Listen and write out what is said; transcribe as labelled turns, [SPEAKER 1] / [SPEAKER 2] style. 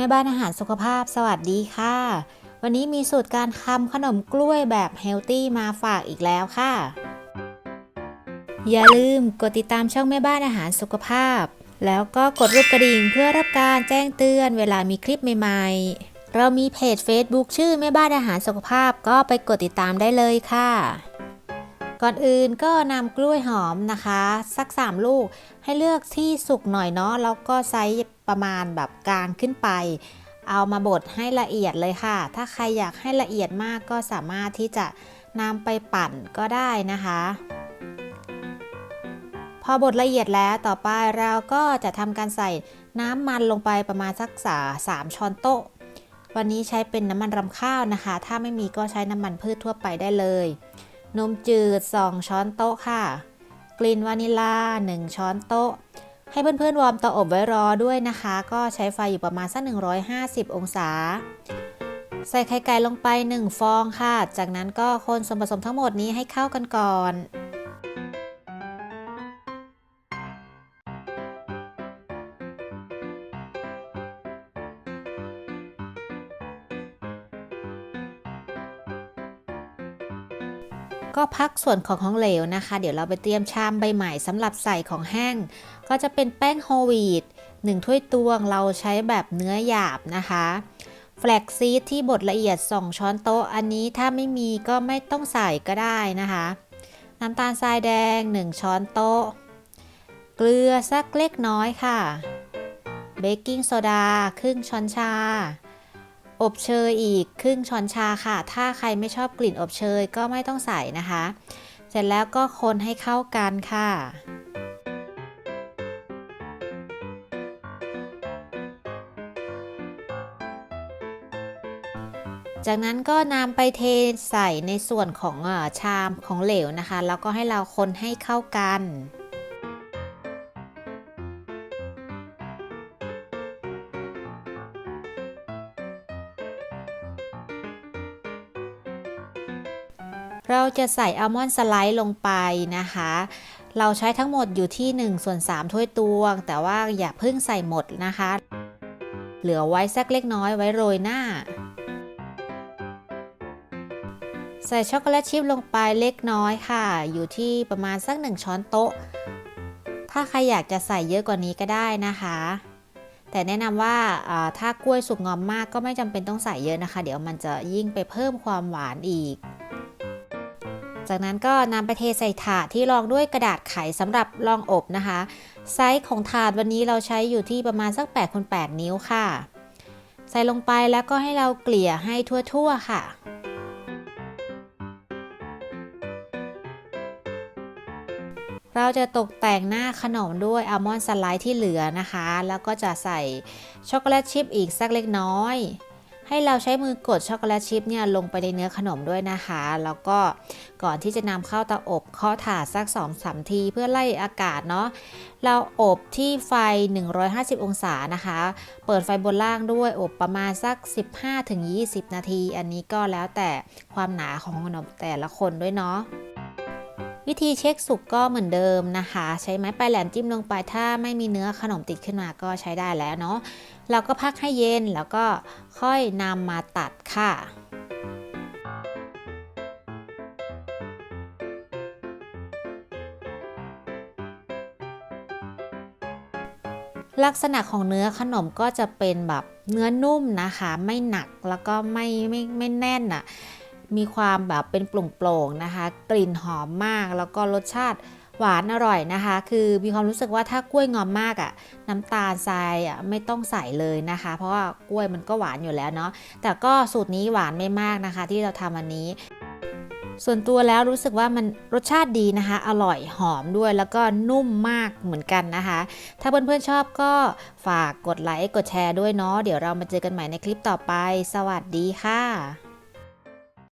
[SPEAKER 1] แม่บ้านอาหารสุขภาพสวัสดีค่ะ วันนี้มีสูตรการทำขนมกล้วยแบบเฮลตี้มาฝากอีกแล้วค่ะ อย่าลืมกดติดตามช่องแม่บ้านอาหารสุขภาพ แล้วก็กดรูปกระดิ่งเพื่อรับการแจ้งเตือนเวลามีคลิปใหม่ๆ เรามีเพจ Facebook ชื่อแม่บ้านอาหารสุขภาพก็ไปกดติดตามได้เลยค่ะ ก่อนอื่นก็นำกล้วยหอมนะคะ สัก 3 ลูกให้เลือกที่สุกหน่อยเนาะแล้วก็ไซส์ประมาณแบบกลางขึ้นไป เอามาบดให้ละเอียดเลยค่ะ ถ้าใครอยากให้ละเอียดมากก็สามารถที่จะนำไปปั่นก็ได้นะคะพอบดละเอียดแล้วต่อไปเราก็จะทำการใส่น้ำมันลงไปประมาณสักสาสามช้อนโต๊ะ วันนี้ใช้เป็นน้ำมันรำข้าวนะคะ ถ้าไม่มีก็ใช้น้ำมันพืชทั่วไปได้เลย นมจืด 2 ช้อนโต๊ะค่ะ กลิ่นวานิลา 1 ช้อนโต๊ะ ให้เพื่อนๆวอร์มเตาอบไว้รอด้วยนะคะ ก็ใช้ไฟอยู่ประมาณสัก150 องศา ใส่ไข่ไก่ลงไป 1 ฟองค่ะ จากนั้นก็คนส่วนผสมทั้งหมดนี้ให้เข้ากันก่อน ก็พักส่วนของของเหลวนะคะ เดี๋ยวเราไปเตรียมชามใบใหม่สำหรับใส่ของแห้ง ก็จะเป็นแป้งโฮลวีต1ถ้วยตวงเราใช้แบบเนื้อหยาบนะคะแฟลกซีดที่บดละเอียด 2 ช้อนโต๊ะ อันนี้ถ้าไม่มีก็ไม่ต้องใส่ก็ได้นะคะ น้ำตาลทรายแดง 1 ช้อนโต๊ะ เกลือสักเล็กน้อยค่ะ เบกกิ้งโซดาครึ่งช้อนชา อบเชยอีกครึ่งช้อนชาค่ะ ถ้าใครไม่ชอบกลิ่นอบเชยก็ไม่ต้องใส่นะคะ เสร็จแล้วก็คนให้เข้ากันค่ะจากนั้นก็นำไปเทใส่ในส่วนของอาชามของเหลวนะคะ แล้วก็ให้เราคนให้เข้ากัน เราจะใส่อัลมอนด์สไลด์ลงไปนะคะ เราใช้ทั้งหมดอยู่ที่1ส่วน3ถ้วยตวง แต่ว่าอย่าเพิ่งใส่หมดนะคะ เหลือไว้สักเล็กน้อยไว้โรยหน้า ใส่ช็อกโกแลตชิพลงไปเล็กน้อยค่ะ อยู่ที่ประมาณสัก 1 ช้อนโต๊ะ ถ้าใครอยากจะใส่เยอะกว่านี้ก็ได้นะคะแต่แนะนำว่าถ้ากล้วยสุกงอมมากก็ไม่จำเป็นต้องใส่เยอะนะคะ เดี๋ยวมันจะยิ่งไปเพิ่มความหวานอีก จากนั้นก็นำไปเทใส่ถาดที่รองด้วยกระดาษไขสำหรับรองอบนะคะ ไซส์ของถาดวันนี้เราใช้อยู่ที่ประมาณสัก8คูณ8นิ้วค่ะ ใส่ลงไปแล้วก็ให้เราเกลี่ยให้ทั่วๆค่ะเราจะตกแต่งหน้าขนมด้วยอัลมอนด์สไลด์ที่เหลือนะคะ แล้วก็จะใส่ช็อกโกแลตชิพอีกสักเล็กน้อย ให้เราใช้มือกดช็อกโกแลตชิพเนี่ยลงไปในเนื้อขนมด้วยนะคะ แล้วก็ก่อนที่จะนำเข้าเตาอบเคาะถาดสัก2-3ทีเพื่อไล่อากาศเนาะเราอบที่ไฟ 150 องศานะคะ เปิดไฟบนล่างด้วยอบประมาณสัก 15-20 นาที อันนี้ก็แล้วแต่ความหนาของขนมแต่ละคนด้วยเนาะ วิธีเช็คสุกก็เหมือนเดิมนะคะ ใช้ไม้ปลายแหลมจิ้มลงไปถ้าไม่มีเนื้อขนมติดขึ้นมาก็ใช้ได้แล้วเนาะเราก็พักให้เย็นแล้วก็ค่อยนำมาตัดค่ะลักษณะของเนื้อขนมก็จะเป็นแบบเนื้อนุ่มนะคะ ไม่หนักแล้วก็ไม่ไม่ไม่แน่นอะ่ะ มีความแบบเป็นโปร่งๆนะคะ กลิ่นหอมมากแล้วก็รสชาติหวานอร่อยนะคะ คือมีความรู้สึกว่าถ้ากล้วยงอมมากอะ่ะน้ำตาลทรายอะไม่ต้องใส่เลยนะคะ เพราะว่ากล้วยมันก็หวานอยู่แล้วเนาะแต่ก็สูตรนี้หวานไม่มากนะคะ ที่เราทำอันนี้ ส่วนตัวแล้วรู้สึกว่ามันรสชาติดีนะคะ อร่อยหอมด้วยแล้วก็นุ่มมากเหมือนกันนะคะ ถ้าเพื่อนๆชอบก็ฝากกดไลค์กดแชร์ด้วยเนาะเดี๋ยวเรามาเจอกันใหม่ในคลิปต่อไป สวัสดีค่ะ